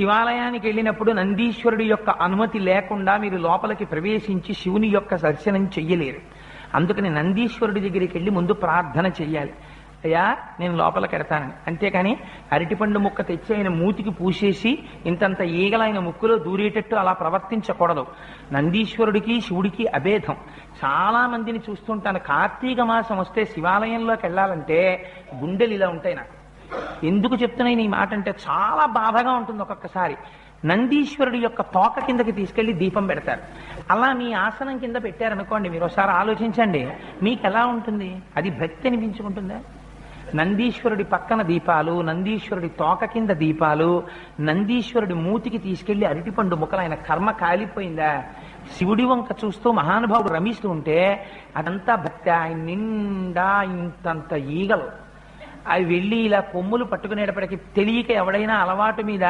శివాలయానికి వెళ్ళినప్పుడు నందీశ్వరుడి యొక్క అనుమతి లేకుండా మీరు లోపలికి ప్రవేశించి శివుని యొక్క దర్శనం చెయ్యలేరు. అందుకని నందీశ్వరుడి దగ్గరికి వెళ్ళి ముందు ప్రార్థన చెయ్యాలి. అయ్యా నేను లోపలికి వెడతానని అంతేకాని అరటిపండు ముక్క తెచ్చి ఆయన మూతికి పూసేసి ఇంతంత ఈగలైన ఆయన ముక్కులో దూరేటట్టు అలా ప్రవర్తించకూడదు. నందీశ్వరుడికి శివుడికి అభేదం. చాలా మందిని చూస్తుంటాను. కార్తీక మాసం వస్తే శివాలయంలోకి వెళ్ళాలంటే గుండెలు ఇలా ఉంటాయి నాకు. ఎందుకు చెప్తున్నాయి ఈ మాట అంటే చాలా బాధగా ఉంటుంది ఒక్కొక్కసారి. నందీశ్వరుడి యొక్క తోక కిందకి తీసుకెళ్ళి దీపం పెడతారు. అలా మీ ఆసనం కింద పెట్టారనుకోండి మీరు ఒకసారి ఆలోచించండి మీకు ఎలా ఉంటుంది? అది భక్తి అనిపించుకుంటుందా? నందీశ్వరుడి పక్కన దీపాలు నందీశ్వరుడి తోక కింద దీపాలు నందీశ్వరుడి మూతికి తీసుకెళ్ళి అరటిపండు ముక్కలు ఆయన కర్మ కాలిపోయిందా? శివుడి వంక చూస్తూ మహానుభావుడు రమిస్తూ ఉంటే అదంతా భక్తి ఆయన నిండా ఇంతంత ఈగలు. అవి వెళ్ళి ఇలా కొమ్ములు పట్టుకునేటప్పటికి తెలియక ఎవడైనా అలవాటు మీద